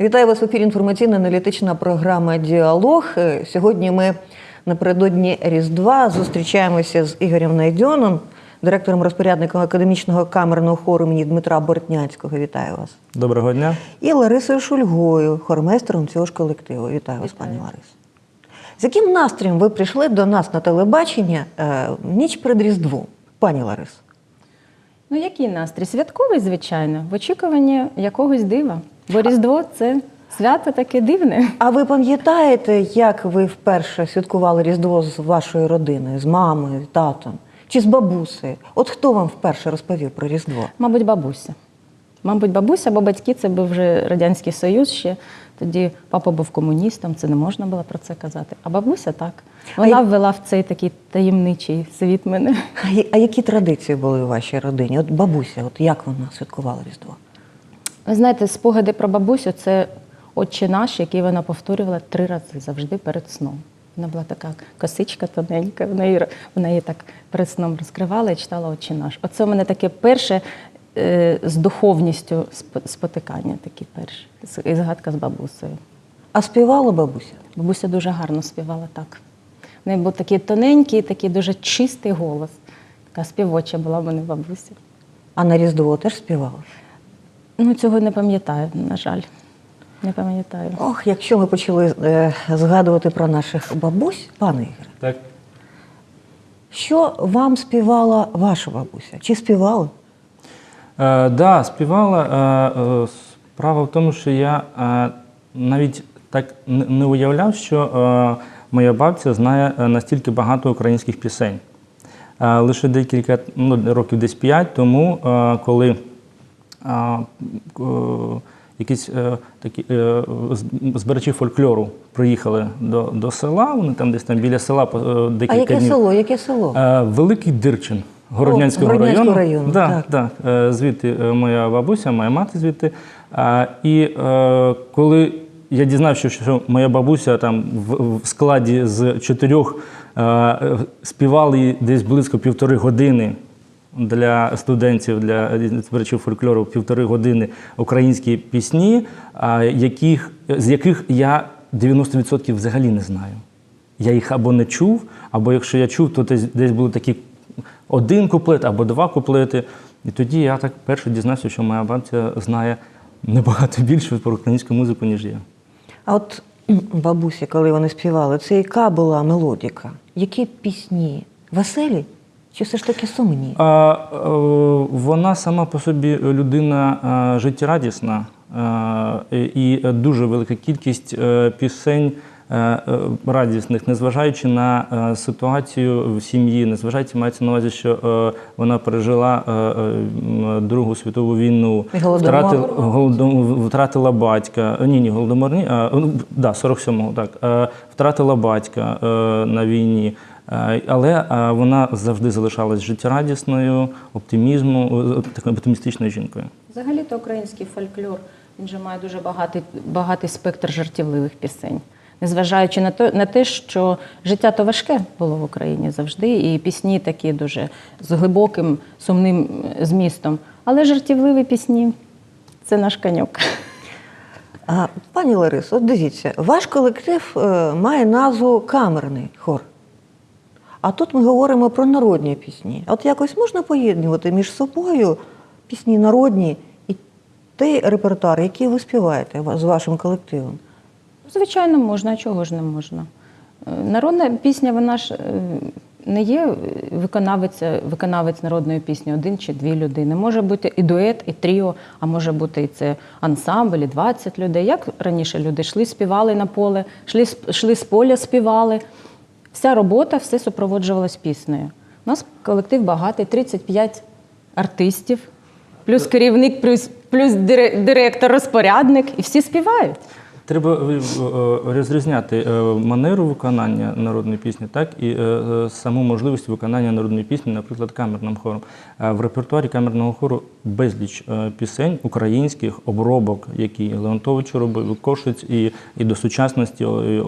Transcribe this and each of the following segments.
Вітаю вас в ефірі інформаційно-аналітична програма Діалог. Е, Сьогодні ми напередодні Різдва зустрічаємося з Ігорем Найдьоном, директором розпорядником академічного камерного хору імені Дмитра Бортняцького. Вітаю вас. Доброго дня. І Ларисою Шульгою, хормейстером цього ж колективу. Вітаю вас, пані Ларисо. З яким настроєм ви прийшли до нас на телебачення е, в ніч перед Різдвом, пані Ларисо? Ну, який настрій? Святковий, звичайно, в очікуванні якогось дива. Бо Різдво це свято таке дивне. А ви пам'ятаєте, як ви вперше святкували Різдво з вашою родиною, з мамою, татом чи з бабусею? От хто вам вперше розповів про Різдво? Мабуть, бабуся. Мабуть, бабуся, бо батьки це був вже Радянський Союз ще. Тоді папа був комуністом, це не можна було про це казати. А бабуся так. Вона я- ввела в цей такий таємничий світ мене. А які традиції були у вашій родині? От бабуся, от як вона святкувала Різдво? Ви знаєте, спогади про бабусю це отче наш, який вона повторювала три рази завжди перед сном. Вона була така косичка тоненька, вона її, вона її так перед сном розкривала і читала отче наш. Оце у мене таке перше е, з духовністю спотикання, такі перші. І згадка з бабусею. А співала бабуся? Бабуся дуже гарно співала так. В неї був такий тоненький, такий дуже чистий голос. Така співоча була в мене бабуся. А на Різдво теж співала? Ну, цього не пам'ятаю, на жаль. Не пам'ятаю. Ох, якщо ми почали е, згадувати про наших бабусь, пане Ігоре, Так. що вам співала ваша бабуся? Чи співала? Е, да, співала. Е, е, справа в тому, що я е, навіть так не уявляв, що е, моя бабця знає е, настільки багато українських пісень. Е, лише декілька ну, років, десь п'ять тому, е, коли якісь е, такі е, збирачі фольклору приїхали до, до села, вони там десь там біля села е, А яке днів. село? Яке село? Е, Великий Дирчин Городнянського О, району. району, Да, так. Е, Звідти е, моя бабуся, моя мати звідти. І е, коли я дізнався, що моя бабуся там в, складі з чотирьох е, е, співали десь близько півтори години. Для студентів, для збирачів фольклору півтори години українські пісні, яких, з яких я 90% взагалі не знаю. Я їх або не чув, або якщо я чув, то десь, десь були такі один куплет або два куплети. І тоді я так перше дізнався, що моя бабця знає набагато більше про українську музику, ніж я. А от м, бабуся, коли вони співали, це яка була мелодіка? Які пісні? Веселі? Чи все ж таки сумні? А, е, вона сама по собі людина е, життєрадісна е, і дуже велика кількість пісень радісних, незважаючи на ситуацію в сім'ї, незважаючи мається на увазі, що вона пережила Другу світову війну, втратила, голодом- втратила батька. Ні, ні, голодомор, ні, а, ну, да, 47-го, так. Втратила батька на війні. Е, Але е, вона завжди залишалась життєрадісною, оптимізму, е, такою оптимістичною жінкою. Взагалі-то український фольклор він же має дуже багатий, багатий спектр жартівливих пісень. Незважаючи на те, на те, що життя то важке було в Україні завжди, і пісні такі дуже з глибоким сумним змістом. Але жартівливі пісні це наш коньок. А, пані Ларисо, от дивіться, ваш колектив має назву камерний хор. А тут ми говоримо про народні пісні. От якось можна поєднувати між собою пісні народні і той репертуар, який ви співаєте з вашим колективом. Звичайно, можна, а чого ж не можна. Е, Народна пісня, вона ж е, не є виконавець, виконавець народної пісні один чи дві людини. Може бути і дует, і тріо, а може бути і це ансамбль, і 20 людей. Як раніше люди йшли, співали на поле, йшли, йшли з поля, співали. Вся робота, все супроводжувалась піснею. У нас колектив багатий, 35 артистів, плюс керівник, плюс, плюс директор, розпорядник, і всі співають. Треба е, е, розрізняти е, манеру виконання народної пісні, так і саму можливість виконання народної пісні, наприклад, камерним хором. В репертуарі камерного хору безліч пісень українських обробок, які Леонтович робив, Кошиць і, і до сучасності. і,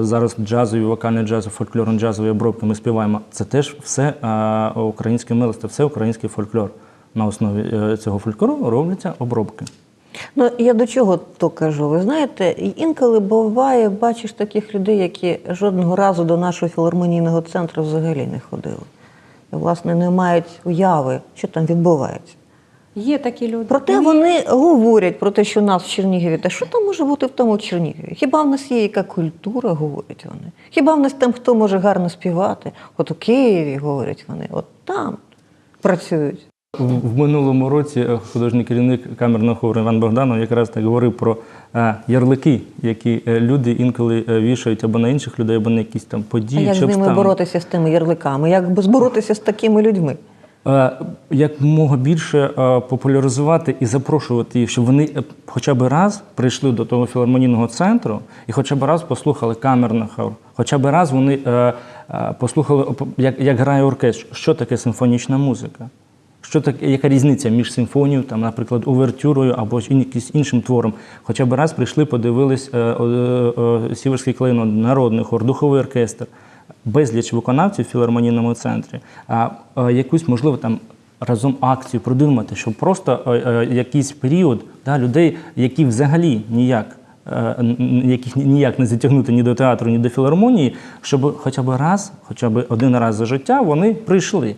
Зараз джазові, вокальні джазові, фольклорно-джазові обробки ми співаємо. Це теж все е, українське милосте, все український фольклор. На основі е, цього фольклору робляться обробки. Ну, я до чого то кажу? Ви знаєте, інколи буває, бачиш таких людей, які жодного разу до нашого філармонійного центру взагалі не ходили. І, власне, не мають уяви, що там відбувається. Є такі люди. Проте вони говорять про те, що у нас в Чернігові, та що там може бути в тому Чернігові? Хіба в нас є яка культура, говорять вони? Хіба в нас там хто може гарно співати? От у Києві, говорять вони, от там працюють. В в минулому році е, художній керівник камерного хору Іван Богданов якраз так говорив про е, ярлики, які е, люди інколи вішають або на інших людей, або на якісь там А події. як з ними боротися з тими ярликами? Як би боротися з такими людьми? Е, Як мога більше е, популяризувати і запрошувати їх, щоб вони е, хоча б раз прийшли до того філармонійного центру і хоча б раз послухали камерний хор, хоча б раз вони послухали, як, як грає оркестр, що таке симфонічна музика. Що таке, яка різниця між симфонією, там, наприклад, увертюрою або якимось іншим твором? Хоча б раз прийшли, подивились е, е, е, Сіверський клейнот, народний хор, духовий оркестр, безліч виконавців в філармонійному центрі, а е, якусь, можливо, там разом акцію придумати, щоб просто е, е, якийсь період да, людей, які взагалі ніяк. е, Яких ніяк не затягнути ні до театру, ні до філармонії, щоб хоча б раз, хоча б один раз за життя вони прийшли.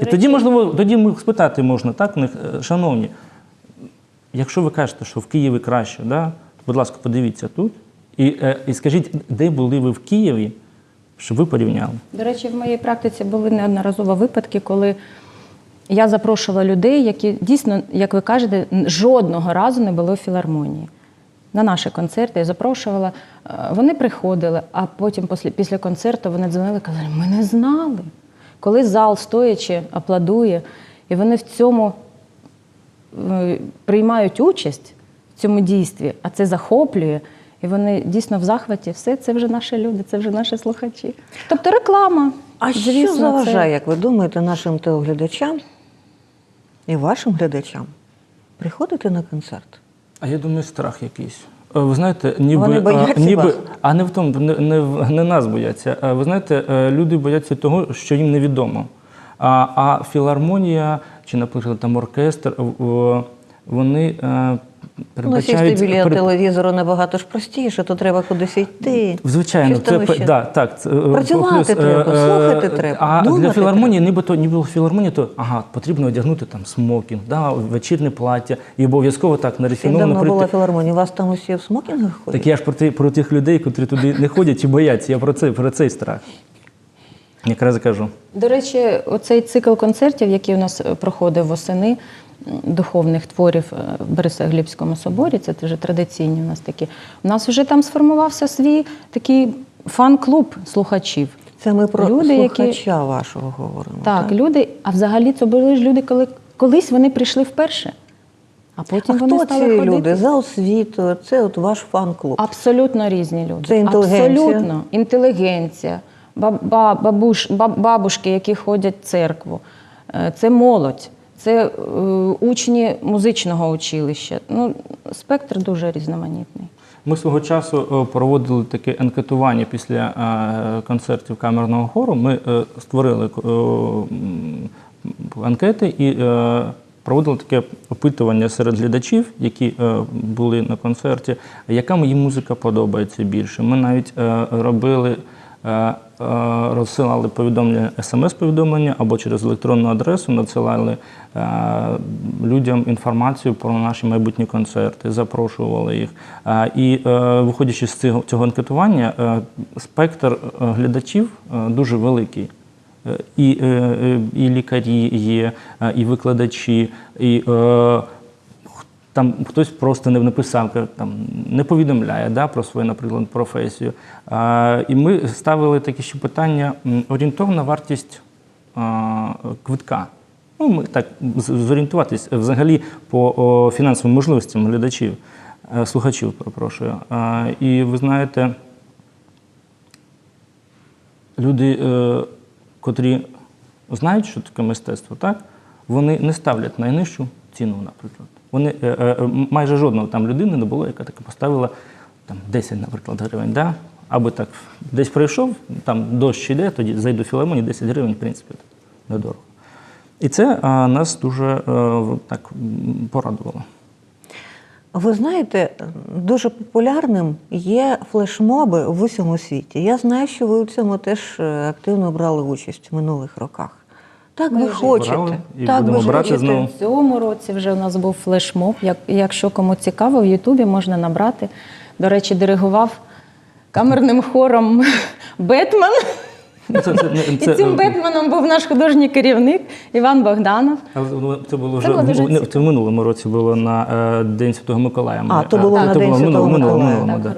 І тоді, можливо, тоді ми спитати можна, так, них, е, шановні, якщо ви кажете, що в Києві краще, да, то, будь ласка, подивіться тут і, е, і скажіть, де були ви в Києві, щоб ви порівняли. До речі, в моїй практиці були неодноразово випадки, коли я запрошувала людей, які дійсно, як ви кажете, жодного разу не були у філармонії. На наші концерти я запрошувала. Е, Вони приходили, а потім після, концерту вони дзвонили і казали, ми не знали. Коли зал стоячи аплодує, і вони в цьому е, приймають участь в цьому дійстві, а це захоплює. І вони дійсно в захваті, все це вже наші люди, це вже наші слухачі. Тобто реклама. А звісно, що це- заважає, як ви думаєте, нашим телеглядачам і вашим глядачам приходити на концерт? А я думаю, страх якийсь. Е, Ви знаєте, ніби, Вони бояться а, ніби вас? а не в тому, не, не, не нас бояться. Ви знаєте, е, люди бояться того, що їм невідомо. А, а філармонія чи, наприклад, там оркестр, вони е, Ну, сісти біля перед- телевізору набагато ж простіше, то треба кудись йти. Звичайно, це ще. да, так. е, Працювати плюс, е, треба, е, слухати треба, А думати для філармонії, ніби то ніби філармонії, то ага, потрібно одягнути там смокінг, да, вечірнє плаття, і обов'язково так на рефіновано давно була філармонія? У вас там усі в смокінгах ходять? Так я ж про, ти, про тих людей, котрі туди не ходять і бояться. Я про це про цей страх. Якраз кажу. До речі, оцей цикл концертів, який у нас е, проходив восени, духовних творів е, в Борисоглібському соборі, це вже традиційні у нас такі. У нас вже там сформувався свій такий фан-клуб слухачів. Це ми про Люди, які- вашого говоримо. Так, люди, а взагалі це були ж люди, коли колись вони прийшли вперше, а потім А вони хто стали ці ходити. люди? За освітою, це от ваш фан-клуб. Абсолютно різні люди. Це інтелігенція? Абсолютно. Інтелігенція, баб- бабуш, баб- бабушки, які ходять в церкву. Е, Це молодь, це е, учні музичного училища. Ну, спектр дуже різноманітний. Ми свого часу е, проводили таке анкетування після е, концертів камерного хору. Ми створили анкети і проводили таке опитування серед глядачів, які були на концерті, яка їм музика подобається більше. Ми навіть робили. Е, е, Розсилали повідомлення, смс-повідомлення або через електронну адресу надсилали е, людям інформацію про наші майбутні концерти, запрошували їх. І виходячи з цього, анкетування, спектр глядачів дуже великий. І, і лікарі є, і викладачі, і там хтось просто не написав, там не повідомляє да, про свою, наприклад, професію. А, і ми ставили такі ще питання: орієнтовна вартість а, квитка. Ну, ми так зорієнтуватись взагалі по о, фінансовим можливостям глядачів, е, слухачів, перепрошую. А, і ви знаєте, люди, е, котрі знають, що таке мистецтво, так, вони не ставлять найнижчу ціну, наприклад. Вони, е, е, майже жодного там людини не було, яка таки поставила там, 10, наприклад, гривень. Да? Аби так десь прийшов, там дощ іде, тоді зайду в філармонію, 10 гривень, в принципі, недорого. І це а, нас дуже е, так порадувало. Ви знаєте, дуже популярним є флешмоби в усьому світі. Я знаю, що ви у цьому теж е, активно брали участь в минулих роках. Так Ми ви хочете. брали і так будемо ви брати знову. В цьому році вже у нас був флешмоб. Як, якщо кому цікаво, в Ютубі можна набрати. До речі, диригував камерним хором Бетмен. Це, це, не- І цим Бетменом був наш художній керівник Іван Богданов. Але ну, це було вже було дуже в- це в минулому році було на е, День Святого Миколая. А, то було це на День Святого минулому, Миколая.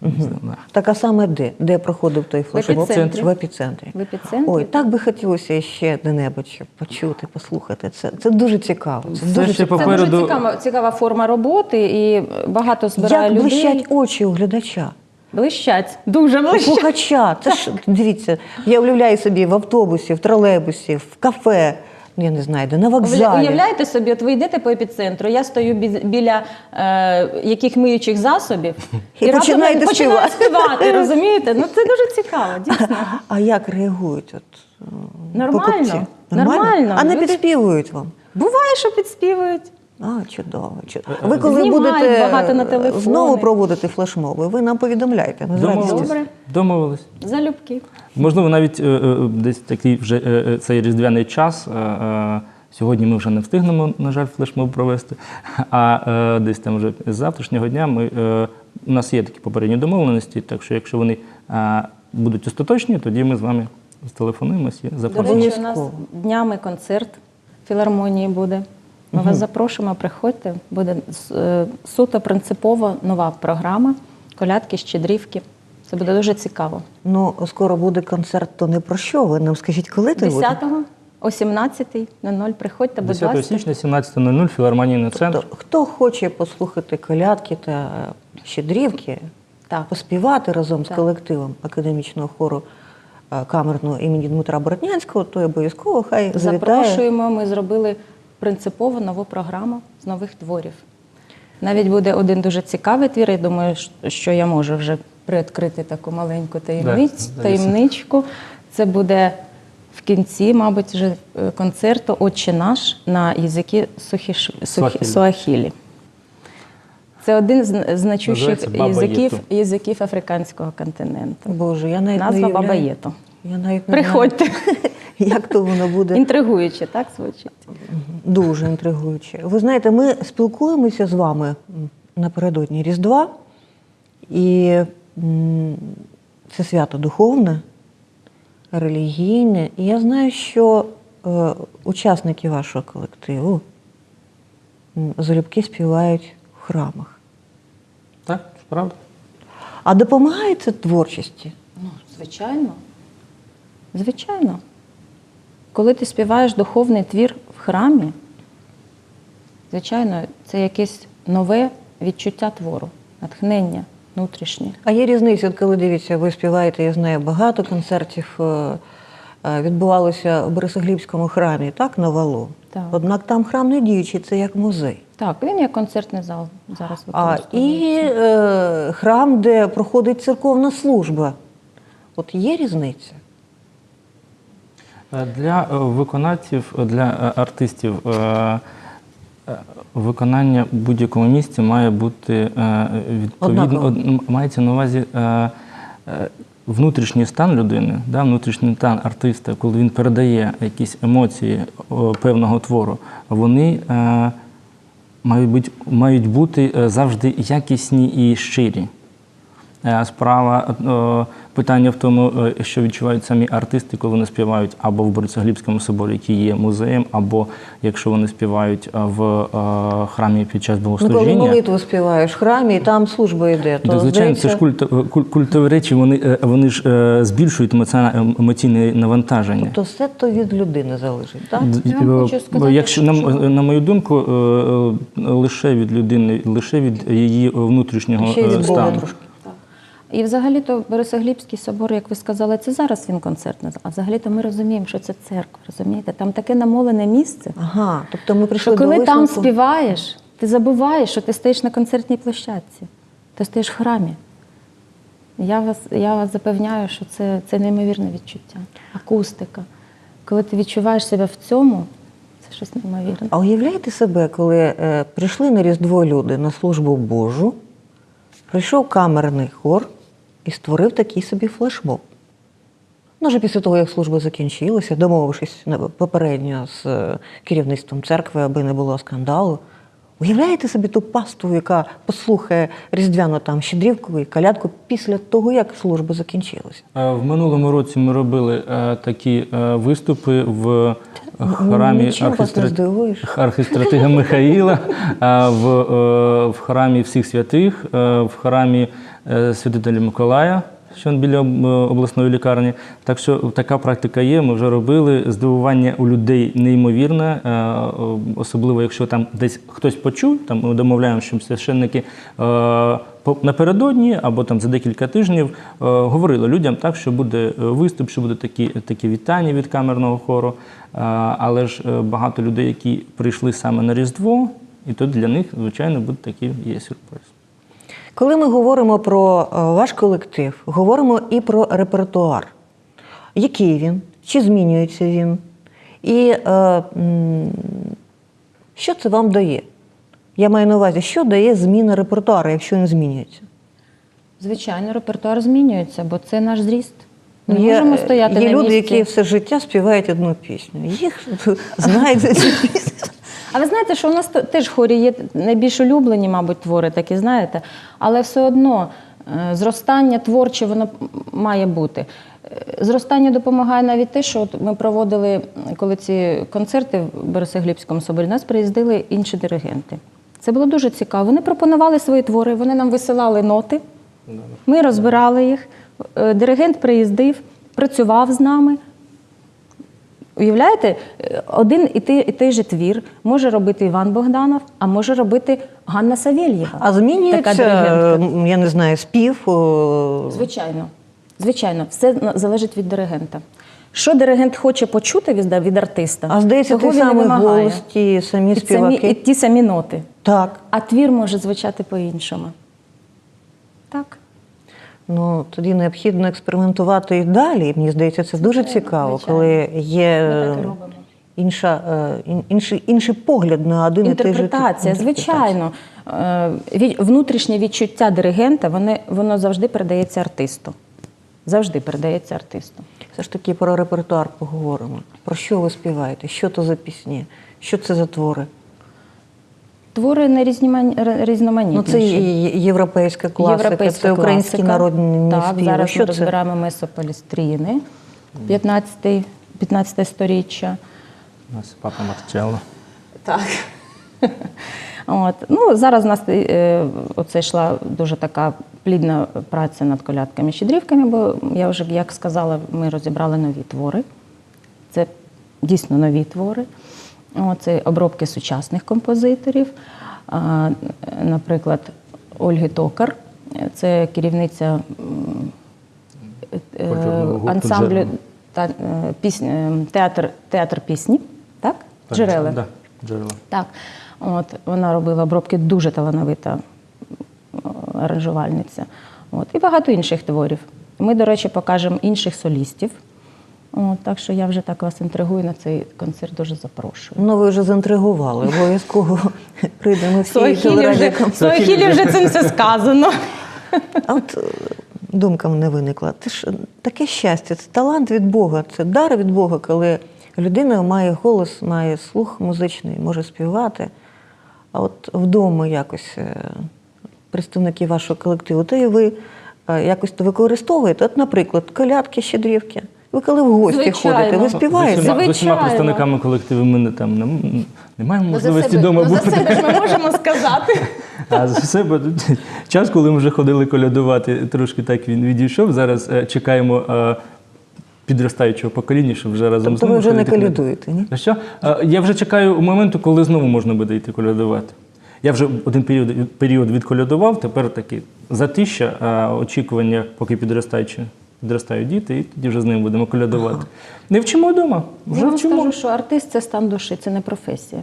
Минулому, Так, а саме де? Де проходив той флешмоб? епіцентрі. В епіцентрі. В епіцентрі. Ой, так би хотілося ще де-небудь щоб почути, послухати. Це, це дуже цікаво. Це, Це дуже ще цікаво. Це дуже цікава, цікава форма роботи і багато збирає Як людей. блищать очі у глядача. Блищать. Дуже блищать. Слухача. Це ж дивіться, я уявляю собі в автобусі, в тролейбусі, в кафе, ну, я не знаю, де на вокзалі. Уявляєте собі, от ви йдете по епіцентру, я стою бі- біля е, яких миючих засобів І раптом починаєте починаю співати. розумієте? Ну це дуже цікаво, дійсно. А як реагують от, Нормально, покупці? нормально. А не Люди- підспівують вам? Буває, що підспівують. А, чудово, чудово. Ви коли Знімають будете багато на телефони. знову проводити флешмоби, ви нам повідомляйте. Ми з радістю. Домовились. Добре. Домовились. Залюбки. Можливо, навіть е, е, десь такий вже е, е, цей різдвяний час. е, е, Сьогодні ми вже не встигнемо, на жаль, флешмоб провести. А е, десь там вже з завтрашнього дня ми, е, у нас є такі попередні домовленості, так що якщо вони е, будуть остаточні, тоді ми з вами зтелефонуємося і До запросимо. речі, у нас днями концерт філармонії буде. Ми вас запрошуємо, приходьте. Буде е, суто принципово нова програма колядки, щедрівки. Це буде дуже цікаво. Ну, скоро буде концерт, то не про що. Ви нам скажіть, коли це буде? 10-го о 17.00 приходьте, будь 10 ласка. січня, 17.00, філармонійний центр. Тобто, хто хоче послухати колядки та е, щедрівки, Так. поспівати разом з колективом академічного хору е, камерного імені Дмитра Боротнянського, то обов'язково хай завітає. Запрошуємо. Ми зробили принципово нову програму з нових творів. Навіть буде один дуже цікавий твір. Я думаю, що я можу вже приоткрити таку маленьку таємниць, Да, таємничку. Це буде в кінці, мабуть, вже е, концерту Отче наш на язики сухіш... сухі... Суахілі. суахілі. Це один з значущих язиків, язиків африканського континенту. Боже, я навіть Назва не уявляю. Баба Єто. Я навіть не Приходьте. як то воно буде. Інтригуюче, так звучить? Дуже інтригуюче. Ви знаєте, ми спілкуємося з вами напередодні Різдва, і це свято духовне, релігійне. І я знаю, що е, учасники вашого колективу залюбки співають в храмах. Так, правда? А допомагає це творчості? Ну, звичайно. Звичайно. Коли ти співаєш духовний твір в храмі, звичайно, це якесь нове відчуття твору, натхнення внутрішнє. А є різниця, от коли дивіться, ви співаєте, я знаю, багато концертів е, е, відбувалося в Борисоглібському храмі, так, на валу. Так. Однак там храм не діючий, це як музей. Так, він як концертний зал зараз А і е, храм, де проходить церковна служба. От є різниця? Е, Для е, виконавців, е, для артистів виконання в будь-якому місці має бути відповідно, мається на увазі внутрішній стан людини, да, внутрішній стан артиста, коли він передає якісь емоції певного твору, вони мають бути, мають бути завжди якісні і щирі. Е, Справа е, питання в тому, е, що відчувають самі артисти, коли вони співають або в Борисоглібському соборі, який є музеєм, або якщо вони співають в храмі під час Ну, коли молитву співаєш в храмі, і там служба йде, то Так, звичайно, це ж здається, культ, куль- культові речі, вони, вони ж збільшують емоціональне емоційне навантаження. то все то від людини залежить, так? Я вам хочу сказати, Якщо на, на мою думку, лише від людини, лише від її внутрішнього Ще стану. трошки. І взагалі-то Борисоглібський собор, як ви сказали, це зараз він концертний. А взагалі-то ми розуміємо, що це церква, розумієте? Там таке намолене місце. Ага, тобто ми прийшли Що до коли там співаєш, ти забуваєш, що ти стоїш на концертній площадці, ти стоїш в храмі. Я вас, я вас запевняю, що це, це неймовірне відчуття, акустика. Коли ти відчуваєш себе в цьому, Це щось неймовірне. А уявляєте себе, коли е, прийшли на Різдво люди на службу Божу, прийшов камерний хор і створив такий собі флешмоб. Ну, вже після того, як служба закінчилася, домовившись попередньо з е, керівництвом церкви, аби не було скандалу. Уявляєте собі ту пасту, яка послухає різдвяну там щедрівку і калядку після того, як служба закінчилася? Е, В минулому році ми робили е, такі е, виступи в храмі архістратига Михаїла, в, храмі всіх святих, в храмі святителя Миколая, що біля обласної лікарні. Так що така практика є. Ми вже робили. Здивування у людей неймовірне, е, особливо якщо там десь хтось почув, там ми домовляємо, що священники. е, Напередодні або там за декілька тижнів е, говорили людям так, що буде е, виступ, що буде такі, такі вітання від камерного хору. Е, але ж е, багато людей, які прийшли саме на Різдво, і то для них, звичайно, буде такий є сюрприз. Коли ми говоримо про е, ваш колектив, говоримо і про репертуар. Який він? Чи змінюється він? І е, що це вам дає? Я маю на увазі, що дає зміна репертуару, якщо він змінюється? Звичайно, репертуар змінюється, бо це наш зріст. Ми є, можемо е, стояти є на люди, місці. які все життя співають одну пісню. Їх знають за цю пісню. А ви знаєте, що у нас теж хорі є найбільш улюблені, мабуть, твори, такі знаєте, але все одно е, зростання творче воно має бути. Е, Зростання допомагає навіть те, що от ми проводили, коли ці концерти в Бересеглібському соборі, нас приїздили інші диригенти. Це було дуже цікаво. Вони пропонували свої твори, вони нам висилали ноти, ми розбирали їх. Е, Диригент приїздив, працював з нами. Уявляєте, один і той, і той же твір може робити Іван Богданов, а може робити Ганна Савєльєва. А змінюється, Така я не знаю, спів. Звичайно, звичайно, все залежить від диригента. Що диригент хоче почути від, від артиста, А здається, той самий голос, ті самі і, самі, і ті самі ноти. Так. А твір може звучати по-іншому. Так. Ну тоді необхідно експериментувати і далі. Мені здається, це дуже цікаво, коли є е, робимо. інша, е, інший, інший погляд на один і той же Інтерпретація, звичайно. Е, Внутрішнє відчуття диригента воно, воно завжди передається артисту. Завжди передається артисту. Все ж таки про репертуар поговоримо. Про що ви співаєте? Що то за пісні? Що це за твори? Твори не різноман- р- Ну, це європейська класика, Європейська це українські класика. народні Так, співи. зараз що ми це? розбираємо месополістріни 15, 15 сторіччя. У нас папа Марчелло. Так. От. Ну, зараз у нас е, оце йшла дуже така плідна праця над колядками щедрівками, бо я вже, як сказала, ми розібрали нові твори. Це дійсно нові твори. Це обробки сучасних композиторів. Наприклад, Ольги Токар, це керівниця е, ансамблю та, е, е, театр, театр пісні. Так? Джерела. Да, джерела. Так, от вона робила обробки дуже талановита аранжувальниця. От, і багато інших творів. Ми, до речі, покажемо інших солістів. От, так що я вже так вас інтригую на цей концерт, дуже запрошую. Ну, ви вже заінтригували. Обов'язково прийдемо всі Суахілі вже, цим все сказано. А от е, думка мене виникла. Це ж таке щастя, це талант від Бога, це дар від Бога, коли людина має голос, має слух музичний, може співати. А от вдома якось е, представники вашого колективу, то і ви е, якось то використовуєте. От, наприклад, колядки, щедрівки. Ви коли в гості Звичайно. ходите, ви З співаєте. усіма, з усіма представниками колективу ми не, там, не, не маємо Ну, можливості вдома ну, за бути. себе ж ми можемо сказати. А за себе час, коли ми вже ходили колядувати, трошки так він відійшов. Зараз е, чекаємо е, підростаючого покоління, щоб вже разом з Тобто ви вже не колядуєте, ні? Що? Я вже чекаю моменту, коли знову можна буде йти колядувати. Я вже один період, період відколядував, тепер таки затища, а очікування, поки підростаючі. Підростають діти, і тоді вже з ними будемо колядувати. Не вчимо вдома, вже Я вам вчимо. скажу, що артист це стан душі, це не професія,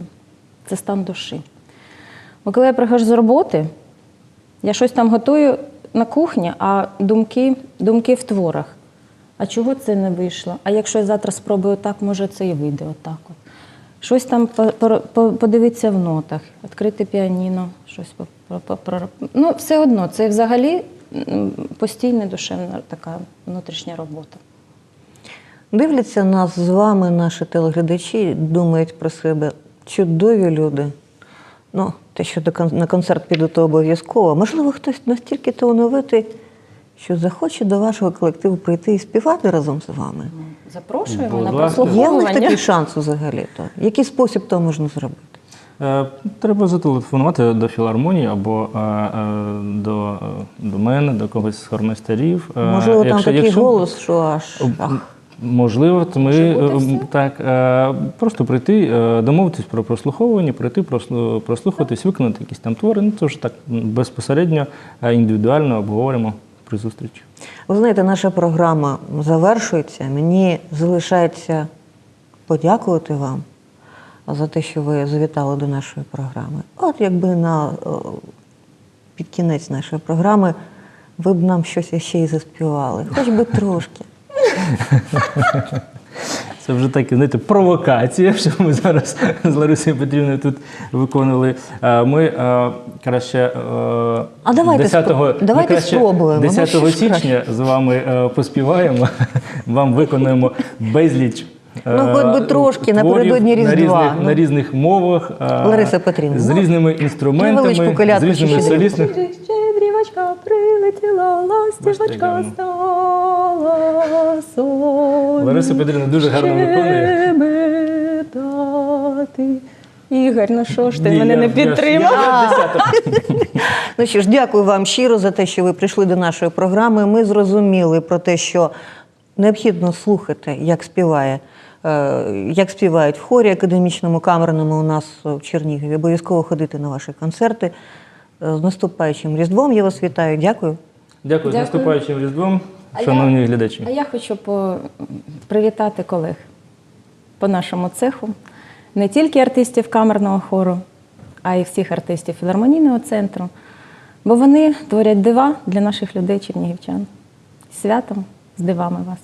це стан душі. Бо коли я приходжу з роботи, я щось там готую на кухні, а думки, думки в творах. А чого це не вийшло? А якщо я завтра спробую так, може це і вийде отак. От. щось там по- по- по- подивитися в нотах, відкрити піаніно, щось про- Ну, все одно, це взагалі постійна душевна така внутрішня робота. Дивляться нас з вами, наші телеглядачі, думають про себе чудові люди. Ну, те, що на концерт піду, то обов'язково. Можливо, хтось настільки талановитий, що захоче до вашого колективу прийти і співати разом з вами. Запрошуємо Будь на ласка. Є у них такий шанс взагалі? То? Який спосіб то можна зробити? Е, Треба зателефонувати до філармонії або е, е, до, до мене, до когось з хормейстерів. Е, Можливо, там такий якщо- голос, що аж. Ах. Можливо, то ми так просто прийти, домовитись про прослуховування, прийти, прослу- прослухатись, виконати якісь там твори. Ну це ж так безпосередньо, індивідуально обговоримо при зустрічі. Ви знаєте, наша програма завершується. Мені залишається подякувати вам за те, що ви завітали до нашої програми. От якби на під кінець нашої програми ви б нам щось ще й заспівали, хоч би трошки. Це вже так, знаєте, провокація, що ми зараз з Ларисою Петрівною тут виконували. Е, Ми е, краще е, А давайте 10, спро- давайте краще спробуємо. Ну, 10 що ж січня з вами е, поспіваємо, вам виконаємо безліч. Е, Ну, хоч би трошки, творів напередодні на Різдва, різних, ну. на різних мовах, е, Лариса Петрівна, з ну, різними інструментами, з різними солістами. Щедрівочка прилетіла, ластівочка стала сон. Лариса Петрівна дуже гарно виконує. Щебетати. Ігор, ну що ж ти Ні, мене я- не я підтримав? я десяток. Ну що ж, дякую вам щиро за те, що ви прийшли до нашої програми. Ми зрозуміли про те, що необхідно слухати, як співає. Е, Як співають в хорі академічному камерному у нас в Чернігові, обов'язково ходити на ваші концерти. Е, З наступаючим Різдвом я вас вітаю. Дякую. Дякую, з Дякую. наступаючим Різдвом, А шановні я- глядачі. А я хочу по... привітати колег по нашому цеху, не тільки артистів камерного хору, а й всіх артистів філармонійного центру, бо вони творять дива для наших людей, чернігівчан. З Святом з дивами вас!